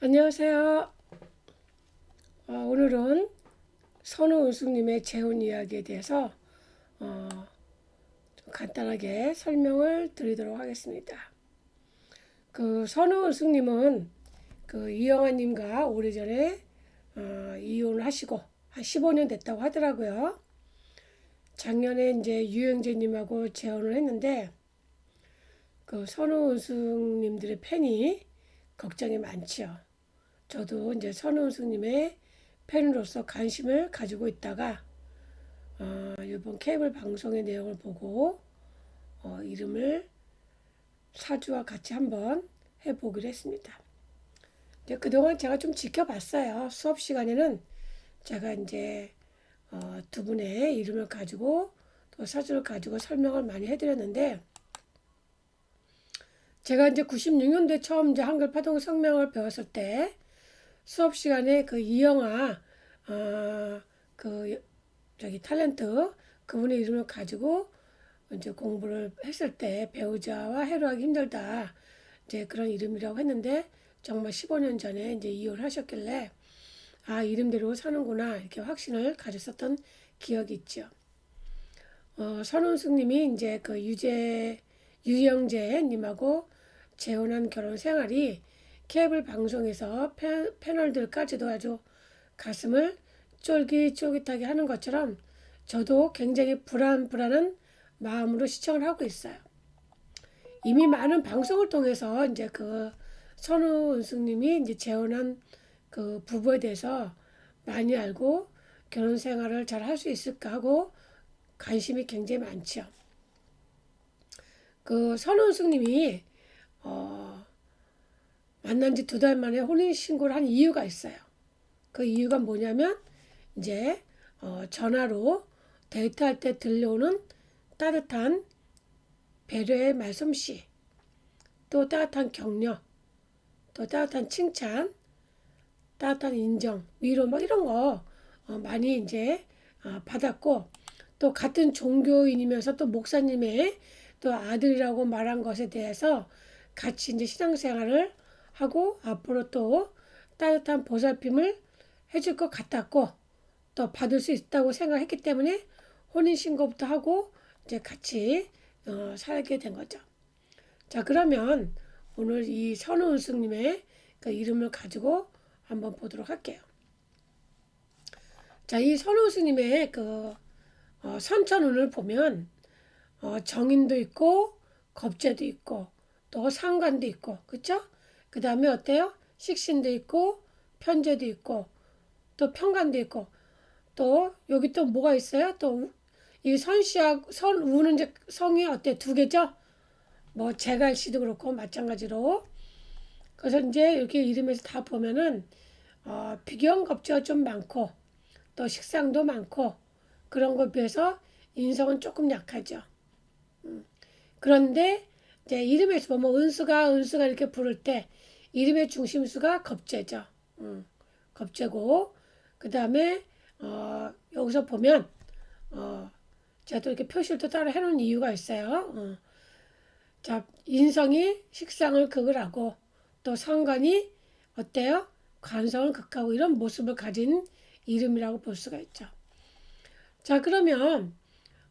안녕하세요. 어, 오늘은 선우 은숙님의 재혼 이야기에 대해서 어, 좀 간단하게 설명을 드리도록 하겠습니다. 그 선우 은숙님은 그 이영아님과 오래전에 어, 이혼을 하시고 한 15년 됐다고 하더라고요. 작년에 이제 유영재님하고 재혼을 했는데 그 선우 은숙님들의 팬이 걱정이 많죠. 저도 이제 선우승님의 팬으로서 관심을 가지고 있다가 어, 이번 케이블 방송의 내용을 보고 어, 이름을 사주와 같이 한번 해보기로 했습니다. 이제 그동안 제가 좀 지켜봤어요. 수업 시간에는 제가 이제 어, 두 분의 이름을 가지고 또 사주를 가지고 설명을 많이 해드렸는데 제가 이제 96년도에 처음 이제 한글 파동 성명을 배웠을 때 수업 시간에 그 이영아 어, 그 저기 탤런트 그분의 이름을 가지고 이제 공부를 했을 때 배우자와 해로하기 힘들다 이제 그런 이름이라고 했는데 정말 15년 전에 이제 이혼을 하셨길래 아 이름대로 사는구나 이렇게 확신을 가졌었던 기억이 있죠. 어, 선운숙님이 이제 그 유재 유영재님하고 재혼한 결혼 생활이 케이블 방송에서 패, 패널들까지도 아주 가슴을 쫄깃쫄깃하게 하는 것처럼 저도 굉장히 불안불안한 마음으로 시청을 하고 있어요. 이미 많은 방송을 통해서 이제 그 선우 은숙님이 이제 재혼한 그 부부에 대해서 많이 알고 결혼 생활을 잘 할 수 있을까 하고 관심이 굉장히 많죠. 그 선우 은숙님이 어, 만난 지 두 달 만에 혼인신고를 한 이유가 있어요. 그 이유가 뭐냐면, 이제, 어, 전화로 데이트할 때 들려오는 따뜻한 배려의 말솜씨, 또 따뜻한 격려, 또 따뜻한 칭찬, 따뜻한 인정, 위로 뭐 이런 거 어, 많이 이제 어, 받았고, 또 같은 종교인이면서 또 목사님의 또 아들이라고 말한 것에 대해서 같이 이제 신앙생활을 하고 앞으로 또 따뜻한 보살핌을 해줄 것 같았고 또 받을 수 있다고 생각했기 때문에 혼인신고부터 하고 이제 같이 어, 살게 된 거죠. 자 그러면 오늘 이 선우 은숙님의 그 이름을 가지고 한번 보도록 할게요. 자, 이 선우 은숙님의 그 어, 선천운을 보면 어, 정인도 있고 겁재도 있고 또 상관도 있고 그쵸? 그 다음에 어때요? 식신도 있고 편제도 있고 또 편관도 있고 또 여기 또 뭐가 있어요? 또 이 선씨하고 선 우는 이제 성이 어때? 두 개죠? 뭐 제갈씨도 그렇고 마찬가지로 그래서 이제 이렇게 이름에서 다 보면은 어, 비경겁제가 좀 많고 또 식상도 많고 그런 것에 비해서 인성은 조금 약하죠. 음. 그런데 이제 이름에서 보면 은수가 은수가 이렇게 부를 때 이름의 중심수가 겁재죠. 음, 겁재고 그 다음에 어, 여기서 보면 어, 제가 또 이렇게 표시를 또 따로 해놓은 이유가 있어요. 어. 자 인성이 식상을 극을 하고 또 상관이 어때요? 관성을 극하고 이런 모습을 가진 이름이라고 볼 수가 있죠. 자 그러면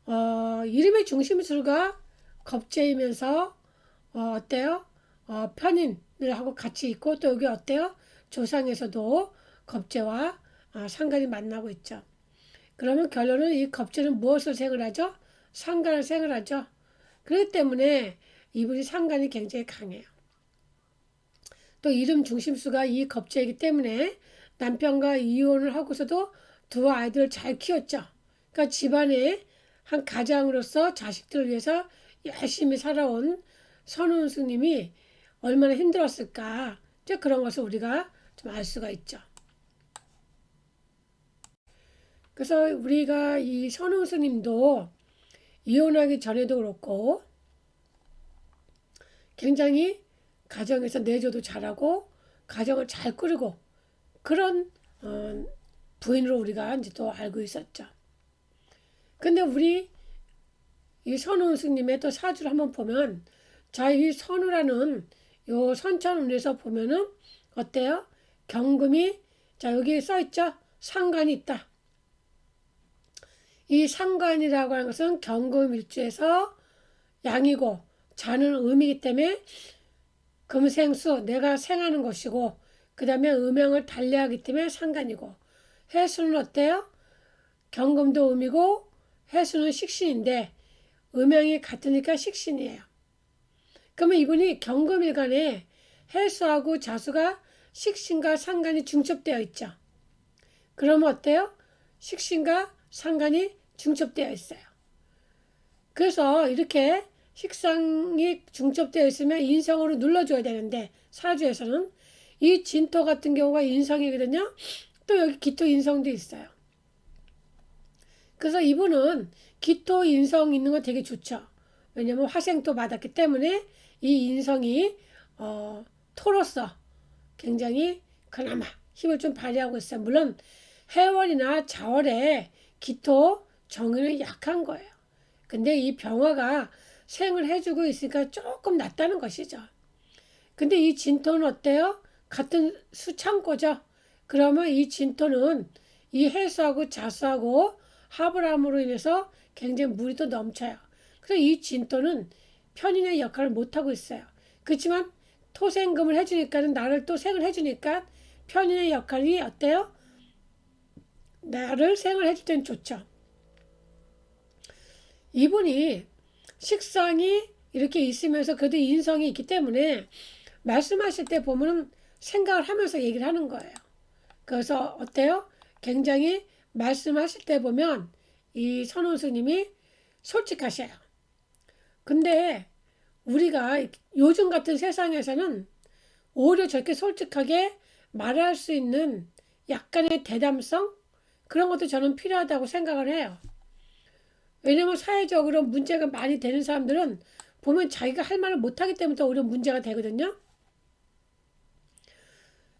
어, 이름의 중심수가 겁재이면서 어, 어때요? 어, 편인을 하고 같이 있고 또 여기 어때요? 조상에서도 겁재와 어, 상관이 만나고 있죠. 그러면 결론은 이 겁재는 무엇을 생을 하죠? 상관을 생을 하죠. 그렇기 때문에 이분이 상관이 굉장히 강해요. 또 이름 중심수가 이 겁재이기 때문에 남편과 이혼을 하고서도 두 아이들을 잘 키웠죠. 그러니까 집안의 한 가장으로서 자식들을 위해서 열심히 살아온 선훈 스님이 얼마나 힘들었을까. 이제 그런 것을 우리가 좀 알 수가 있죠. 그래서 우리가 이 선훈 스님도 이혼하기 전에도 그렇고 굉장히 가정에서 내조도 잘하고 가정을 잘 꾸리고 그런 어, 부인으로 우리가 이제 또 알고 있었죠. 근데 우리 이 선우 스님의 또 사주를 한번 보면 자, 이 선우라는 요 선천운에서 보면은 어때요? 경금이 자 여기 써 있죠. 상관이 있다. 이 상관이라고 하는 것은 경금일주에서 양이고 자는 음이기 때문에 금생수 내가 생하는 것이고 그 다음에 음양을 달리하기 때문에 상관이고 해수는 어때요? 경금도 음이고 해수는 식신인데 음양이 같으니까 식신이에요. 그러면 이분이 경금일간에 해수하고 자수가 식신과 상관이 중첩되어 있죠. 그러면 어때요? 식신과 상관이 중첩되어 있어요. 그래서 이렇게 식상이 중첩되어 있으면 인성으로 눌러줘야 되는데 사주에서는 이 진토 같은 경우가 인성이거든요. 또 여기 기토 인성도 있어요. 그래서 이분은 기토 인성 있는 거 되게 좋죠. 왜냐면 화생토 받았기 때문에 이 인성이 어, 토로서 굉장히 그나마 힘을 좀 발휘하고 있어요. 물론 해월이나 자월에 기토 정의는 약한 거예요. 근데 이 병화가 생을 해주고 있으니까 조금 낫다는 것이죠. 근데 이 진토는 어때요? 같은 수창고죠. 그러면 이 진토는 이 해수하고 자수하고 하브람으로 인해서 굉장히 물이 또 넘쳐요. 그래서 이 진토는 편인의 역할을 못하고 있어요. 그렇지만 토생금을 해주니까는 나를 또 생을 해주니까 편인의 역할이 어때요? 나를 생을 해줄 때는 좋죠. 이분이 식상이 이렇게 있으면서 그래도 인성이 있기 때문에 말씀하실 때 보면은 생각을 하면서 얘기를 하는 거예요. 그래서 어때요? 굉장히 말씀하실 때 보면 이 선원수님이 솔직하셔요. 근데 우리가 요즘 같은 세상에서는 오히려 저렇게 솔직하게 말할 수 있는 약간의 대담성 그런 것도 저는 필요하다고 생각을 해요. 왜냐면 사회적으로 문제가 많이 되는 사람들은 보면 자기가 할 말을 못하기 때문에 더 오히려 문제가 되거든요.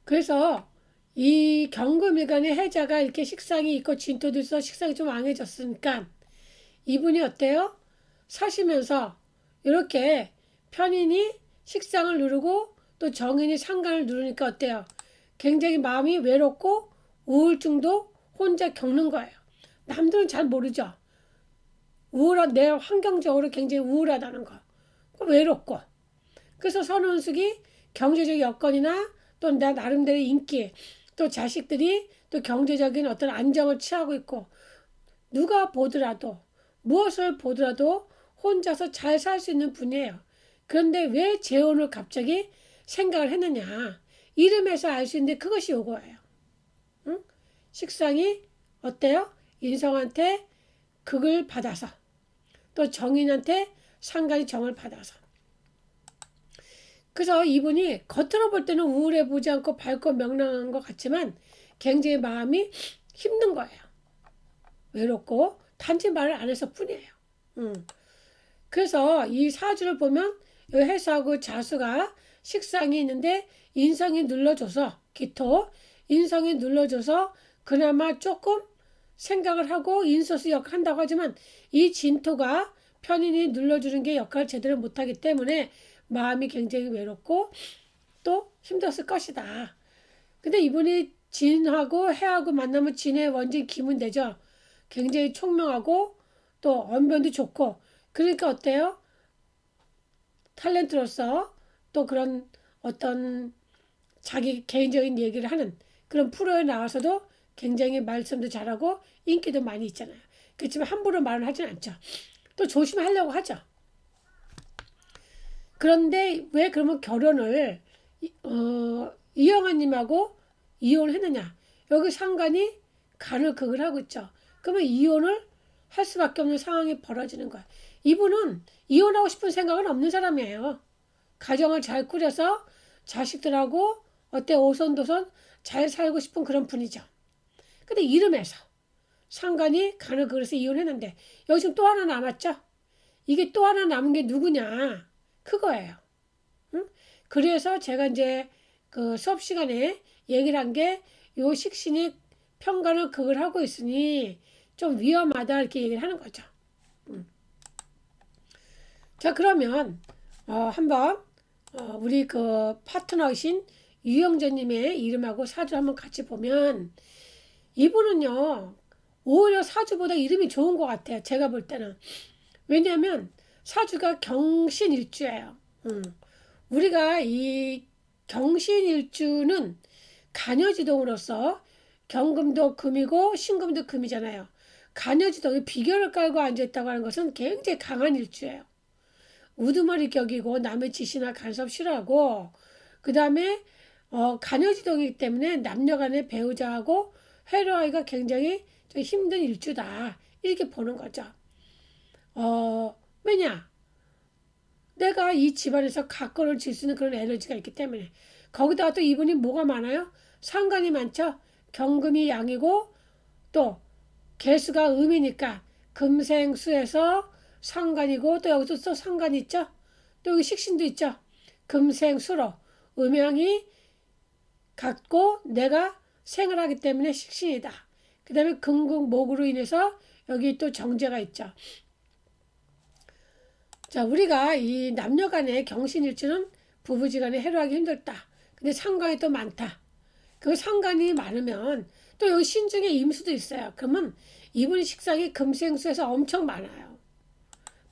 그래서 이 경금일간의 해자가 이렇게 식상이 있고 진토도 있어 식상이 좀 왕해졌으니까 이분이 어때요? 사시면서 이렇게 편인이 식상을 누르고 또 정인이 상관을 누르니까 어때요? 굉장히 마음이 외롭고 우울증도 혼자 겪는 거예요. 남들은 잘 모르죠. 우울한 내 환경적으로 굉장히 우울하다는 거. 외롭고. 그래서 선원숙이 경제적 여건이나 또 나 나름대로 인기 또 자식들이 또 경제적인 어떤 안정을 취하고 있고 누가 보더라도 무엇을 보더라도 혼자서 잘 살 수 있는 분이에요. 그런데 왜 재혼을 갑자기 생각을 했느냐. 이름에서 알 수 있는데 그것이 요거예요. 응? 식상이 어때요? 인성한테 극을 받아서 또 정인한테 상관이 정을 받아서 그래서 이분이 겉으로 볼 때는 우울해 보지 않고 밝고 명랑한 것 같지만 굉장히 마음이 힘든 거예요. 외롭고 단지 말을 안 해서 뿐이에요. 음. 그래서 이 사주를 보면 이 해수하고 자수가 식상이 있는데 인성이 눌러줘서 기토 인성이 눌러줘서 그나마 조금 생각을 하고 인서스 역할 한다고 하지만 이 진토가 편인이 눌러주는 게 역할을 제대로 못하기 때문에 마음이 굉장히 외롭고 또 힘들었을 것이다. 근데 이분이 진하고 해하고 만나면 진의 원진 기문 되죠. 굉장히 총명하고 또 언변도 좋고 그러니까 어때요? 탤런트로서 또 그런 어떤 자기 개인적인 얘기를 하는 그런 프로에 나와서도 굉장히 말씀도 잘하고 인기도 많이 있잖아요. 그렇지만 함부로 말을 하진 않죠. 또 조심하려고 하죠. 그런데 왜 그러면 결혼을 어, 이영아님하고 이혼했느냐? 여기 상관이 간을 극을 하고 있죠. 그러면 이혼을 할 수밖에 없는 상황이 벌어지는 거야. 이분은 이혼하고 싶은 생각은 없는 사람이에요. 가정을 잘 꾸려서 자식들하고 어때 오손도손 잘 살고 싶은 그런 분이죠. 근데 이름에서 상관이 간을 그래서 이혼했는데 여기 또 하나 남았죠? 이게 또 하나 남은 게 누구냐? 그거예요. 응? 그래서 제가 이제 그 수업 시간에 얘기를 한 게 요 식신이 평간을 극을 하고 있으니 좀 위험하다 이렇게 얘기를 하는 거죠. 응. 자 그러면 어, 한번 어, 우리 그 파트너이신 유영재님의 이름하고 사주 한번 같이 보면 이분은요 오히려 사주보다 이름이 좋은 것 같아요. 제가 볼 때는 왜냐하면 사주가 경신일주예요. 음. 우리가 이 경신일주는 간여지동으로서 경금도 금이고 신금도 금이잖아요. 간여지동이 비결을 깔고 앉아있다고 하는 것은 굉장히 강한 일주예요. 우두머리 격이고 남의 지시나 간섭 싫어하고 그 다음에 어, 간여지동이기 때문에 남녀간의 배우자하고 회로하기가 굉장히 좀 힘든 일주다 이렇게 보는 거죠. 어, 왜냐? 내가 이 집안에서 각건을 질 수 있는 그런 에너지가 있기 때문에 거기다가 또 이분이 뭐가 많아요? 상관이 많죠. 경금이 양이고 또 개수가 음이니까 금생수에서 상관이고 또 여기서 또 상관이 있죠. 또 여기 식신도 있죠. 금생 수로 음양이 같고 내가 생을 하기 때문에 식신이다. 그 다음에 금국목으로 인해서 여기 또 정제가 있죠. 자, 우리가 이 남녀 간의 경신일주는 부부지간에 해로하기 힘들다. 근데 상관이 또 많다. 그 상관이 많으면 또 여기 신중에 임수도 있어요. 그러면 이분 식상이 금생수에서 엄청 많아요.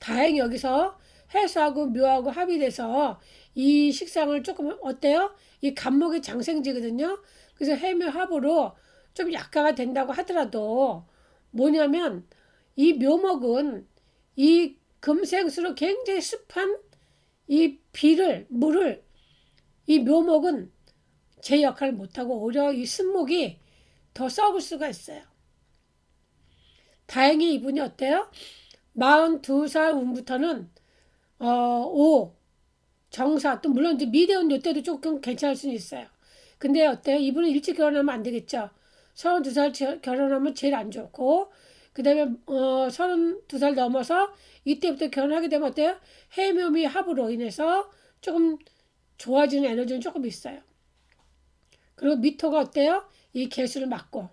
다행히 여기서 해수하고 묘하고 합의돼서 이 식상을 조금 어때요? 이 간목이 장생지거든요. 그래서 해묘합으로 좀 약화가 된다고 하더라도 뭐냐면 이 묘목은 이 금생수로 굉장히 습한 이 비를 물을 이 묘목은 제 역할을 못하고 오히려 이 쓴목이 더 썩을 수가 있어요. 다행히 이분이 어때요? 42살 운부터는 어, 5 정사 또 물론 이제 미대원 요때도 조금 괜찮을 수는 있어요. 근데 어때요? 이분은 일찍 결혼하면 안 되겠죠. 32살 결혼하면 제일 안 좋고 그 다음에 어, 32살 넘어서 이때부터 결혼하게 되면 어때요? 해묘미 합으로 인해서 조금 좋아지는 에너지는 조금 있어요. 그리고 미토가 어때요? 이 개수를 막고.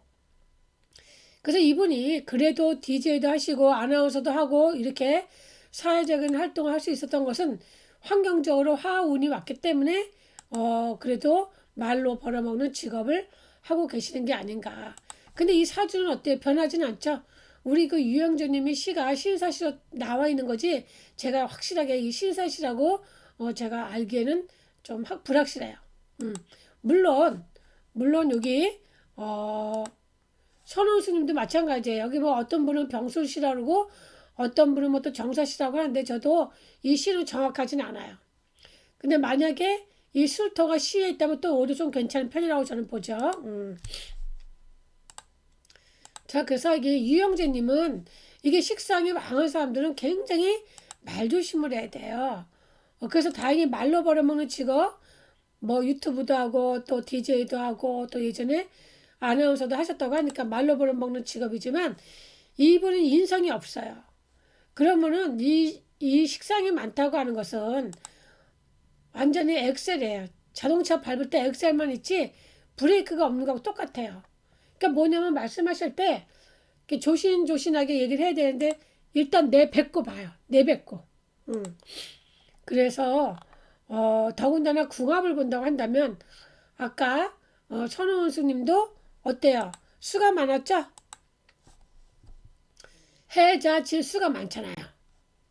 그래서 이분이 그래도 DJ도 하시고 아나운서도 하고 이렇게 사회적인 활동을 할 수 있었던 것은 환경적으로 화운이 왔기 때문에 어 그래도 말로 벌어먹는 직업을 하고 계시는 게 아닌가. 근데 이 사주는 어때요? 변하지는 않죠. 우리 그 유영조님이 시가 신사시로 나와 있는 거지 제가 확실하게 이 신사시라고 어 제가 알기에는 좀 불확실해요. 음. 물론 물론 여기 어 선원수님도 마찬가지예요. 여기 뭐 어떤 분은 병술시라고 그러고 어떤 분은 뭐 또 정사시라고 하는데 저도 이 시는 정확하진 않아요. 근데 만약에 이 술토가 시에 있다면 또 오히려 좀 괜찮은 편이라고 저는 보죠. 음. 자, 그래서 이게 유영재님은 이게 식상이 많은 사람들은 굉장히 말조심을 해야 돼요. 어, 그래서 다행히 말로 벌어먹는 직업, 뭐 유튜브도 하고 또 DJ도 하고 또 예전에 아나운서도 하셨다고 하니까 말로 벌어먹는 직업이지만 이분은 인성이 없어요. 그러면은 이, 이 식상이 많다고 하는 것은 완전히 엑셀이에요. 자동차 밟을 때 엑셀만 있지 브레이크가 없는 거하고 똑같아요. 그러니까 뭐냐면 말씀하실 때 조신조신하게 얘기를 해야 되는데 일단 내뱉고 봐요. 내뱉고. 음. 그래서 어, 더군다나 궁합을 본다고 한다면 아까 어, 선우은 수님도 어때요? 수가 많았죠? 해자 질수가 많잖아요.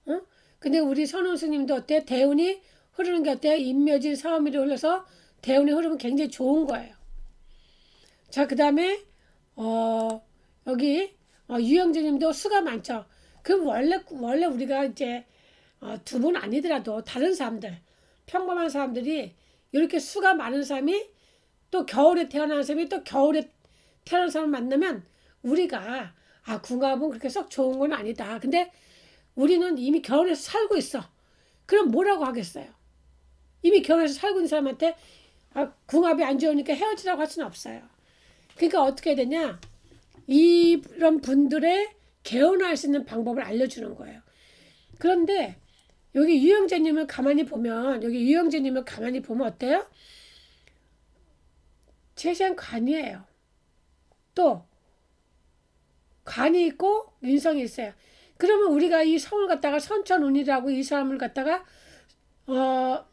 어? 근데 우리 선우은 수님도 어때? 대운이 흐르는 게 어때요? 인묘질 사오미로 흘러서 대운이 흐르면 굉장히 좋은 거예요. 자, 그 다음에 어, 여기 어, 유영재님도 수가 많죠. 그럼 원래 원래 우리가 이제 어, 두 분 아니더라도 다른 사람들 평범한 사람들이 이렇게 수가 많은 사람이 또 겨울에 태어난 사람이 또 겨울에 태어난 사람 만나면 우리가 아 궁합은 그렇게 썩 좋은 건 아니다. 근데 우리는 이미 결혼해서 살고 있어. 그럼 뭐라고 하겠어요? 이미 결혼해서 살고 있는 사람한테 아, 궁합이 안 좋으니까 헤어지라고 할 수는 없어요. 그러니까 어떻게 되냐? 이런 분들의 개운할 수 있는 방법을 알려주는 거예요. 그런데 여기 유영재님을 가만히 보면 여기 유영재님을 가만히 보면 어때요? 최시한 관이에요. 또 관이 있고 인성이 있어요. 그러면 우리가 이 성을 갖다가 선천운이라고 이 사람을 갖다가 어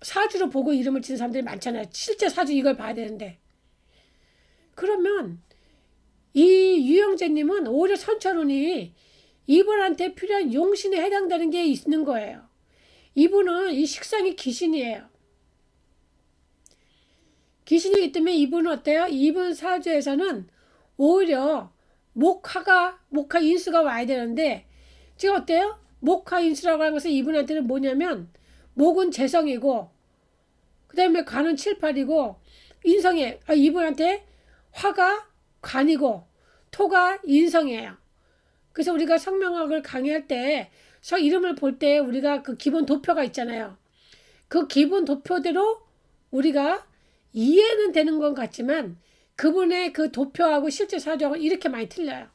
사주로 보고 이름을 지는 사람들이 많잖아요. 실제 사주 이걸 봐야 되는데. 그러면 이 유영재님은 오히려 선천운이 이분한테 필요한 용신에 해당되는 게 있는 거예요. 이분은 이 식상이 귀신이에요. 귀신이기 때문에 이분은 어때요? 이분 사주에서는 오히려 목화가 목화 인수가 와야 되는데 지금 어때요? 목화 인수라고 하는 것은 이분한테는 뭐냐면 목은 재성이고 그 다음에 관은 7, 8이고 인성이 아, 이분한테 화가 관이고 토가 인성이에요. 그래서 우리가 성명학을 강의할 때 서 이름을 볼 때 우리가 그 기본 도표가 있잖아요. 그 기본 도표대로 우리가 이해는 되는 것 같지만 그분의 그 도표하고 실제 사주하고 이렇게 많이 틀려요.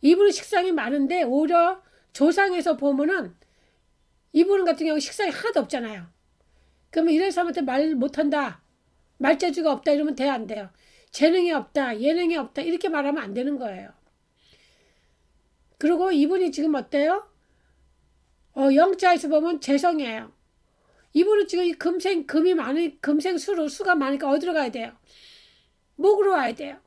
이분은 식상이 많은데 오히려 조상에서 보면은 이분 같은 경우 식상이 하나도 없잖아요. 그러면 이런 사람한테 말 못한다. 말재주가 없다 이러면 돼 안 돼요. 재능이 없다. 예능이 없다. 이렇게 말하면 안 되는 거예요. 그리고 이분이 지금 어때요? 어, 영자에서 보면 재성이에요. 이분은 지금 이 금생, 금이 많으, 금생 수로, 수가 많으니까 어디로 가야 돼요? 목으로 와야 돼요.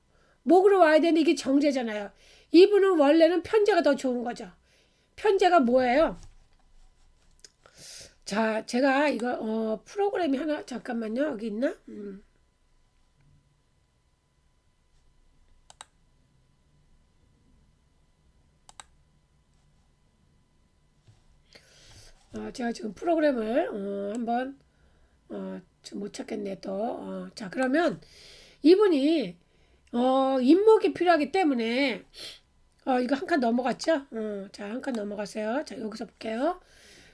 목으로 와야 되는 이게 정제잖아요. 이분은 원래는 편제가 더 좋은 거죠. 편제가 뭐예요? 자, 제가 이거, 어, 프로그램이 하나, 잠깐만요. 여기 있나? 음. 어, 제가 지금 프로그램을 어, 한번 어, 지금 못 찾겠네 또. 어, 자 그러면 이분이 어, 인목이 필요하기 때문에 어, 이거 한 칸 넘어갔죠? 어, 자, 한 칸 넘어가세요. 자, 여기서 볼게요.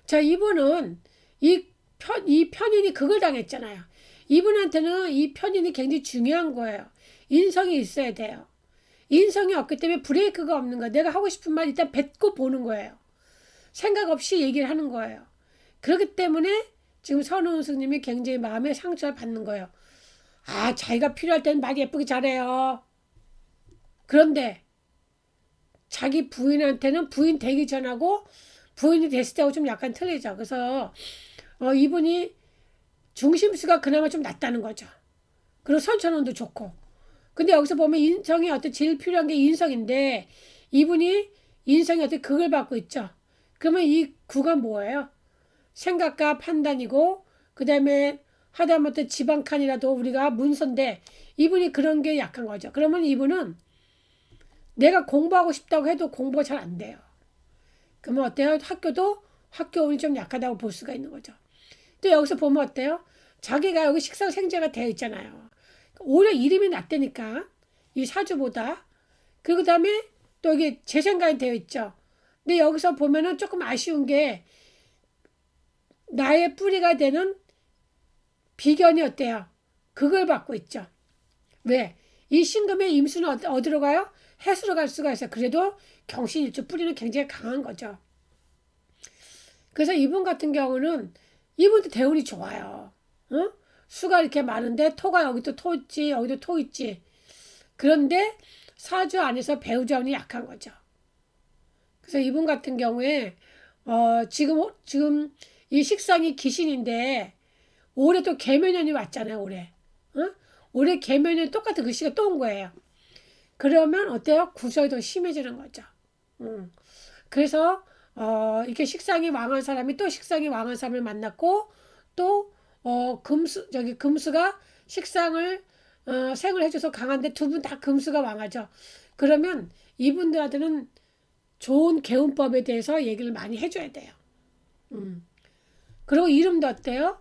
자, 이분은 이 편, 이 편인이 그걸 당했잖아요. 이분한테는 이 편인이 굉장히 중요한 거예요. 인성이 있어야 돼요. 인성이 없기 때문에 브레이크가 없는 거야. 내가 하고 싶은 말 일단 뱉고 보는 거예요. 생각 없이 얘기를 하는 거예요. 그렇기 때문에 지금 선우은 스님이 굉장히 마음에 상처를 받는 거예요. 아, 자기가 필요할 때는 말 예쁘게 잘해요. 그런데 자기 부인한테는 부인 되기 전하고 부인이 됐을 때하고 좀 약간 틀리죠. 그래서 어, 이분이 중심수가 그나마 좀 낮다는 거죠. 그리고 선천원도 좋고. 근데 여기서 보면 인성이 어떤 제일 필요한 게 인성인데 이분이 인성이 어떻게 극을 받고 있죠. 그러면 이 구가 뭐예요? 생각과 판단이고 그 다음에 하다못해 지방칸이라도 우리가 문서인데 이분이 그런 게 약한 거죠. 그러면 이분은 내가 공부하고 싶다고 해도 공부가 잘 안 돼요. 그러면 어때요? 학교도 학교 운이 좀 약하다고 볼 수가 있는 거죠. 또 여기서 보면 어때요? 자기가 여기 식상 생제가 되어 있잖아요. 오히려 이름이 낫다니까 이 사주보다 그리고 그다음에 또 이게 재생관이 되어 있죠. 근데 여기서 보면은 조금 아쉬운 게 나의 뿌리가 되는 비견이 어때요? 그걸 받고 있죠. 왜? 이 신금의 임수는 어디- 어디로 가요? 해수로 갈 수가 있어요. 그래도 경신일주 뿌리는 굉장히 강한 거죠. 그래서 이분 같은 경우는 이분도 대운이 좋아요. 어? 수가 이렇게 많은데 토가 여기도 토 있지, 여기도 토 있지. 그런데 사주 안에서 배우자 운이 약한 거죠. 그래서 이분 같은 경우에 어, 지금 지금 이 식상이 귀신인데 올해 또 개면연이 왔잖아요. 올해. 어? 올해 개면연 똑같은 글씨가 또 온 거예요. 그러면 어때요? 구설이 더 심해지는 거죠. 음. 그래서 어, 이렇게 식상이 왕한 사람이 또 식상이 왕한 사람을 만났고 또 어, 금수 저기 금수가 식상을 어, 생을 해줘서 강한데 두 분 다 금수가 왕하죠. 그러면 이분들한테는 좋은 개운법에 대해서 얘기를 많이 해줘야 돼요. 음. 그리고 이름도 어때요?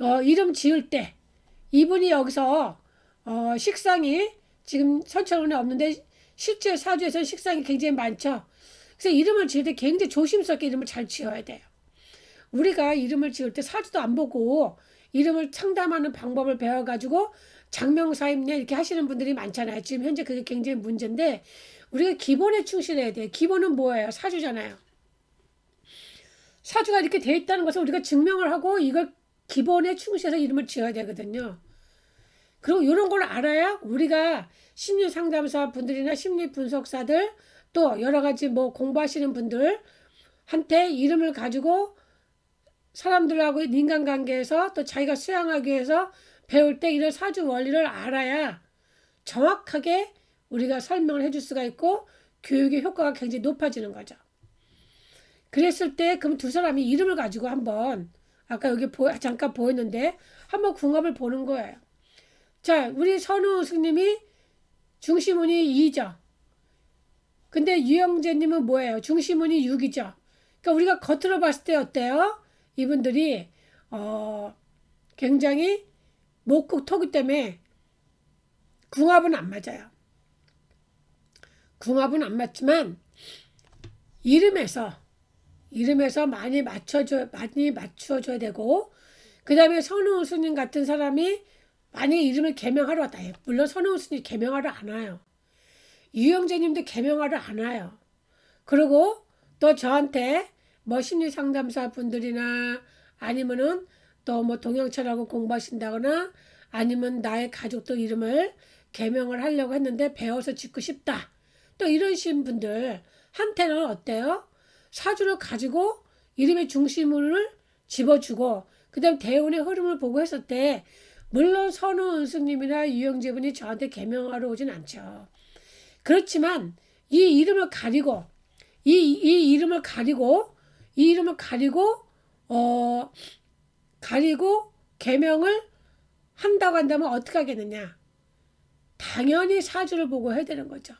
어, 이름 지을 때 이분이 여기서 어, 식상이 지금 선천운에 없는데 실제 사주에서 식상이 굉장히 많죠. 그래서 이름을 지을 때 굉장히 조심스럽게 이름을 잘 지어야 돼요. 우리가 이름을 지을 때 사주도 안 보고 이름을 창담하는 방법을 배워가지고 장명사임내 이렇게 하시는 분들이 많잖아요. 지금 현재 그게 굉장히 문제인데 우리가 기본에 충실해야 돼요. 기본은 뭐예요? 사주잖아요. 사주가 이렇게 돼 있다는 것을 우리가 증명을 하고 이걸 기본에 충실해서 이름을 지어야 되거든요. 그리고 이런 걸 알아야 우리가 심리 상담사 분들이나 심리 분석사들 또 여러 가지 뭐 공부하시는 분들 한테 이름을 가지고 사람들하고 인간 관계에서 또 자기가 수양하기 위해서 배울 때 이런 사주 원리를 알아야 정확하게 우리가 설명을 해줄 수가 있고 교육의 효과가 굉장히 높아지는 거죠. 그랬을 때 그럼 두 사람이 이름을 가지고 한번 아까 여기 보, 잠깐 보였는데 한번 궁합을 보는 거예요. 자, 우리 선우 스님이 중심운이 2죠. 근데 유영재님은 뭐예요? 중심운이 6이죠. 그러니까 우리가 겉으로 봤을 때 어때요? 이분들이 어 굉장히 목국 토기 때문에 궁합은 안 맞아요. 궁합은 안 맞지만 이름에서 이름에서 많이 맞춰줘 많이 맞춰줘야 되고 그 다음에 선우 스님 같은 사람이 만약에 이름을 개명하러 왔다. 물론 선우 스님 개명하러 안 와요. 유영재님도 개명하러 안 와요. 그리고 또 저한테 뭐 심리 상담사 분들이나 아니면은 또 뭐 동영철하고 공부하신다거나 아니면 나의 가족들 이름을 개명을 하려고 했는데 배워서 짓고 싶다. 또 이러신 분들 한테는 어때요? 사주를 가지고 이름의 중심을 집어주고 그다음 대운의 흐름을 보고 했을 때 물론 선우 은수님이나 유영재 분이 저한테 개명하러 오진 않죠. 그렇지만 이 이름을 가리고 이, 이 이름을 가리고 이 이름을 가리고 어 가리고 개명을 한다고 한다면 어떻게 하겠느냐? 당연히 사주를 보고 해야 되는 거죠.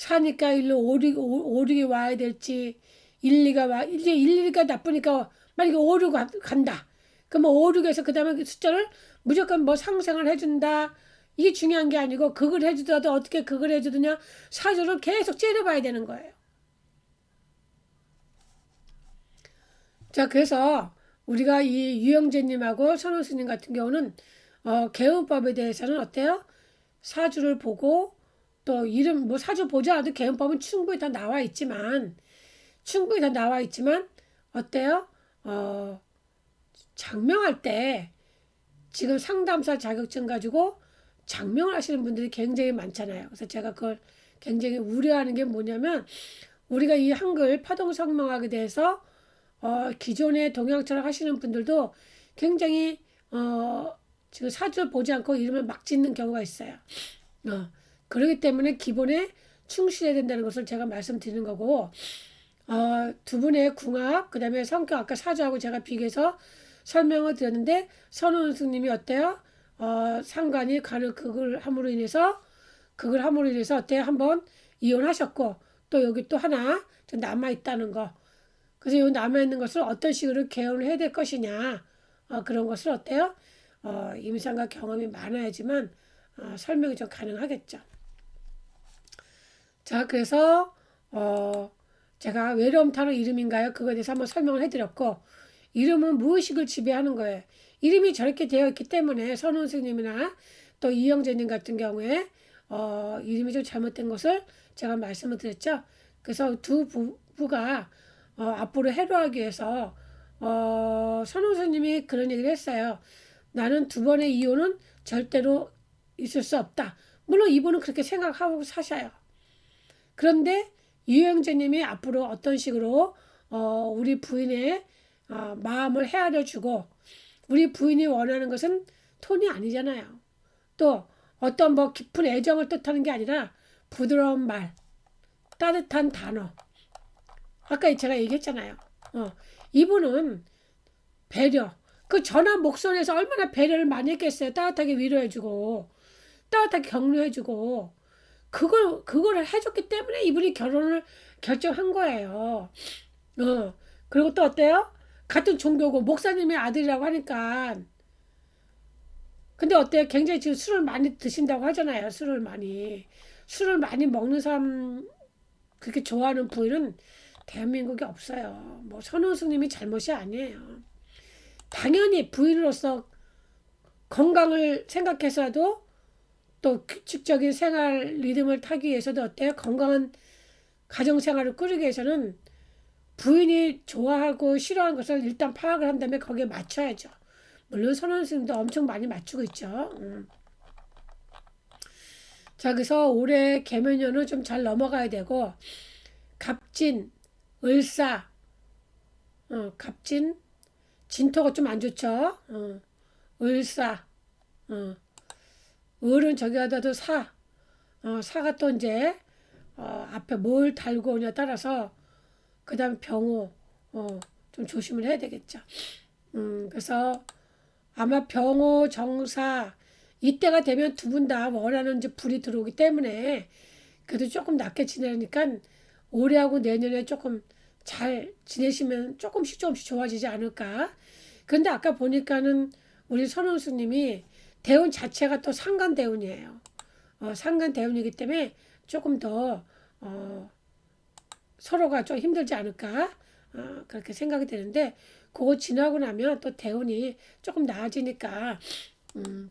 어? 사니까 일로 오륙, 오륙이 와야 될지, 일리가 와, 이제 일리가 나쁘니까 만약에 오륙 간다. 그러면 오륙에서 그 다음에 숫자를 무조건 뭐 상생을 해준다. 이게 중요한 게 아니고 극을 해주더라도 어떻게 극을 해주느냐 사주를 계속 째려봐야 되는 거예요. 자 그래서 우리가 이 유영재님하고 선호스님 같은 경우는 어, 개운법에 대해서는 어때요? 사주를 보고 또 이름 뭐 사주 보지 않아도 개운법은 충분히 다 나와 있지만 충분히 다 나와 있지만 어때요? 어, 장명할 때 지금 상담사 자격증 가지고 장명을 하시는 분들이 굉장히 많잖아요. 그래서 제가 그걸 굉장히 우려하는 게 뭐냐면 우리가 이 한글 파동 성명하게 돼서 어, 기존의 동양 철학 하시는 분들도 굉장히 어, 지금 사주를 보지 않고 이름을 막 짓는 경우가 있어요. 어, 그렇기 때문에 기본에 충실해야 된다는 것을 제가 말씀드리는 거고 어, 두 분의 궁합 그다음에 성격 아까 사주하고 제가 비교해서 설명을 드렸는데 선훈 스님이 어때요? 어, 상관이 가는 그걸 함으로 인해서 그걸 함으로 인해서 어때요? 한번 이혼하셨고 또 여기 또 하나 남아 있다는 거 그래서 이 남아 있는 것을 어떤 식으로 개헌을 해야 될 것이냐 어, 그런 것을 어때요? 어, 임상과 경험이 많아야지만 어, 설명이 좀 가능하겠죠. 자 그래서 어, 제가 외로움 타는 이름인가요? 그거에 대해서 한번 설명을 해드렸고 이름은 무의식을 지배하는 거예요. 이름이 저렇게 되어 있기 때문에 선원 스님이나 또 이영재님 같은 경우에 어, 이름이 좀 잘못된 것을 제가 말씀을 드렸죠. 그래서 두 부부가 어, 앞으로 해로하기 위해서 어, 선호사님이 그런 얘기를 했어요. 나는 두 번의 이혼은 절대로 있을 수 없다. 물론 이분은 그렇게 생각하고 사셔요. 그런데 유영재님이 앞으로 어떤 식으로 어, 우리 부인의 어, 마음을 헤아려 주고 우리 부인이 원하는 것은 톤이 아니잖아요. 또 어떤 뭐 깊은 애정을 뜻하는 게 아니라 부드러운 말, 따뜻한 단어, 아까 제가 얘기했잖아요. 어, 이분은 배려. 그 전화 목소리에서 얼마나 배려를 많이 했겠어요. 따뜻하게 위로해주고, 따뜻하게 격려해주고, 그걸, 그걸 해줬기 때문에 이분이 결혼을 결정한 거예요. 어, 그리고 또 어때요? 같은 종교고, 목사님의 아들이라고 하니까. 근데 어때요? 굉장히 지금 술을 많이 드신다고 하잖아요. 술을 많이. 술을 많이 먹는 사람, 그렇게 좋아하는 부인은 대한민국에 없어요. 뭐 선호수님이 잘못이 아니에요. 당연히 부인으로서 건강을 생각해서도 또 규칙적인 생활 리듬을 타기 위해서도 어때요? 건강한 가정 생활을 꾸리기 위해서는 부인이 좋아하고 싫어하는 것을 일단 파악을 한 다음에 거기에 맞춰야죠. 물론 선원스님도 엄청 많이 맞추고 있죠. 음. 자, 그래서 올해 개면연은 좀 잘 넘어가야 되고 갑진, 을사, 어, 갑진, 진토가 좀 안 좋죠. 어, 을사, 어, 을은 저기 하다도 사, 어, 사가 또 이제 어, 앞에 뭘 달고 오냐 따라서 그 다음에 병호, 어, 좀 조심을 해야 되겠죠. 음, 그래서 아마 병호, 정사 이때가 되면 두 분 다 원하는 이제 불이 들어오기 때문에 그래도 조금 낮게 지내니까 올해하고 내년에 조금 잘 지내시면 조금씩 조금씩 좋아지지 않을까. 근데 아까 보니까는 우리 선원수님이 대운 자체가 또 상간 대운이에요. 어, 상간 대운이기 때문에 조금 더 어, 서로가 좀 힘들지 않을까 어, 그렇게 생각이 되는데 그거 지나고 나면 또 대운이 조금 나아지니까 음,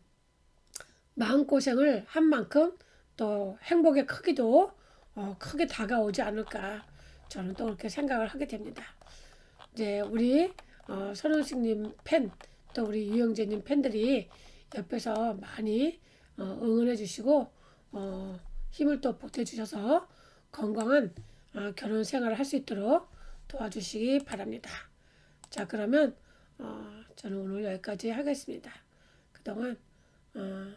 마음고생을 한 만큼 또 행복의 크기도 어, 크게 다가오지 않을까 저는 또 그렇게 생각을 하게 됩니다. 이제 우리 어, 선원식님 팬, 또 우리 유영재님 팬들이 옆에서 많이 어, 응원해 주시고 어, 힘을 또 보태 주셔서 건강한 어, 결혼 생활을 할 수 있도록 도와주시기 바랍니다. 자 그러면 어, 저는 오늘 여기까지 하겠습니다. 그동안 어,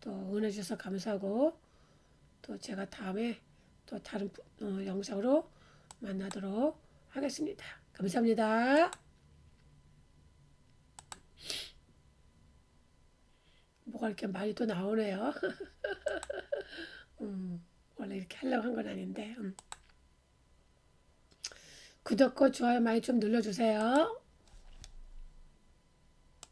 또 응원해 주셔서 감사하고 또 제가 다음에 또 다른 어, 영상으로 만나도록 하겠습니다. 감사합니다. 뭐가 이렇게 많이 또 나오네요. 음, 원래 이렇게 하려고 한 건 아닌데. 음. 구독과 좋아요 많이 좀 눌러주세요.